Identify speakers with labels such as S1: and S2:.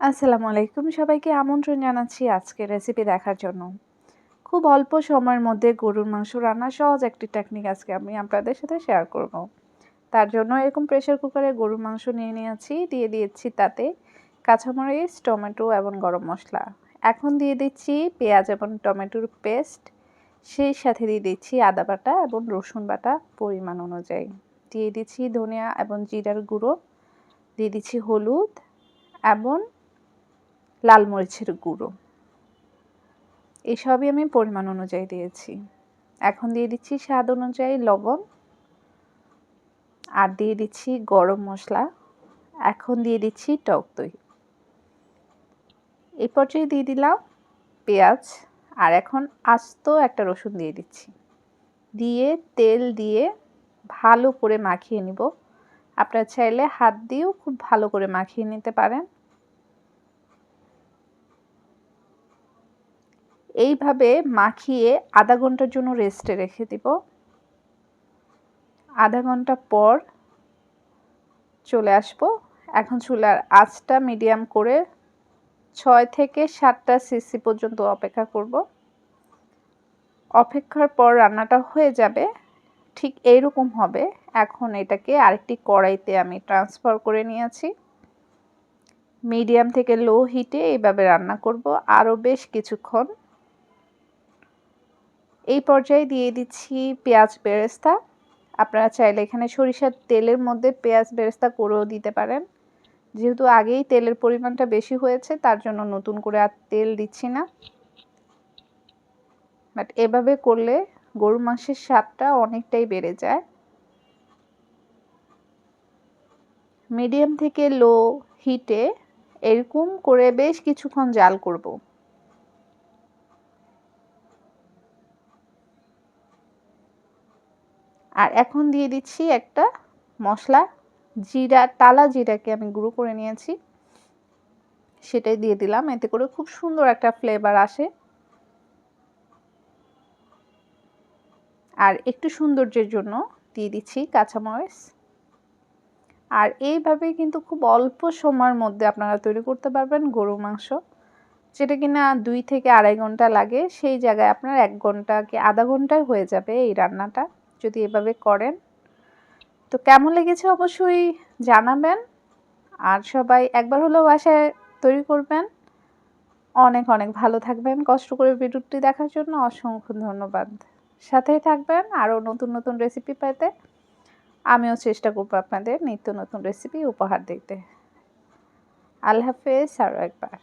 S1: আসসালামু আলাইকুম। সবাইকে আমন্ত্রণ জানাচ্ছি আজকে রেসিপি দেখার জন্য। খুব অল্প সময়ের মধ্যে গরুর মাংস রান্না সহজ একটি টেকনিক আজকে আমি আপনাদের সাথে শেয়ার করব। তার জন্য এরকম প্রেশার কুকারে গরুর মাংস নিয়ে নিয়েছি, দিয়ে দিয়েছি তাতে কাঁচামরিচ, টমেটো এবং গরম মশলা। এখন দিয়ে দিচ্ছি পেঁয়াজ এবং টমেটোর পেস্ট সেই সাথে দিয়ে দিচ্ছি আদা বাটা এবং রসুন বাটা পরিমাণ অনুযায়ী। দিয়ে দিচ্ছি ধনিয়া এবং জিরার গুঁড়ো। দিয়ে দিচ্ছি হলুদ এবং লাল মরিচের গুঁড়ো। এসবই আমি পরিমাণ অনুযায়ী দিয়েছি। এখন দিয়ে দিচ্ছি স্বাদ অনুযায়ী লবণ। আর দিয়ে দিচ্ছি গরম মশলা। এখন দিয়ে দিচ্ছি টক দই। এই পর্যায়ে দিয়ে দিলাম পেঁয়াজ। আর এখন আস্ত একটা রসুন দিয়ে দিচ্ছি। দিয়ে তেল দিয়ে ভালো করে মাখিয়ে নিব। আপনারা চাইলে হাত দিয়েও খুব ভালো করে মাখিয়ে নিতে পারেন। এইভাবে মাখিয়ে আধা ঘণ্টার জন্য রেস্টে রেখে দিব। আধা ঘণ্টা পর চলে আসব। এখন চুলার আঁচটা মিডিয়াম করে ছয় থেকে সাতটা সিসি পর্যন্ত অপেক্ষা করব। অপেক্ষার পর রান্নাটা হয়ে যাবে। ঠিক এইরকম হবে। এখন এটাকে আরেকটি কড়াইতে আমি ট্রান্সফার করে নিয়েছি। মিডিয়াম থেকে লো হিটে এইভাবে রান্না করব। আরও বেশ কিছুক্ষণ এই পর্যায়ে দিয়ে দিচ্ছি পেঁয়াজ বেরেস্তা। আপনারা চাইলে এখানে সরিষার তেলের মধ্যে পেঁয়াজ বেরেস্তা করেও দিতে পারেন। যেহেতু আগেই তেলের পরিমাণটা বেশি হয়েছে, তার জন্য নতুন করে আর তেল দিচ্ছি না। বাট এভাবে করলে গরু মাংসের স্বাদটা অনেকটাই বেড়ে যায়। মিডিয়াম থেকে লো হিটে এরকম করে বেশ কিছুক্ষণ জাল করব। আর এখন দিয়ে দিচ্ছি একটা মশলা, জিরা টালা জিরাকে আমি গুঁড়ো করে নিয়েছি। সেটাই দিয়ে দিলাম, এতে করে খুব সুন্দর একটা ফ্লেভার আসে। আর একটু সৌন্দর্যের জন্য দিয়ে দিচ্ছি কাঁচামরিচ। আর এইভাবে কিন্তু খুব অল্প সময়ের মধ্যে আপনারা তৈরি করতে পারবেন গরু মাংস। যেটা কিনা দুই থেকে আড়াই ঘণ্টা লাগে, সেই জায়গায় আপনার এক ঘণ্টা কি আধা ঘন্টায় হয়ে যাবে এই রান্নাটা। যদি এভাবে করেন। তো কেমন লেগেছে অবশ্যই জানাবেন। আর সবাই একবার হলেও বাসায় তৈরি করবেন। অনেক অনেক ভালো থাকবেন। কষ্ট করে ভিডিওটি দেখার জন্য অসংখ্য ধন্যবাদ। সাথেই থাকবেন আরও নতুন নতুন রেসিপি পেতে। আমিও চেষ্টা করব আপনাদের নিত্য নতুন রেসিপি উপহার দিতে। আল্লাহ হাফেজ, আরও একবার।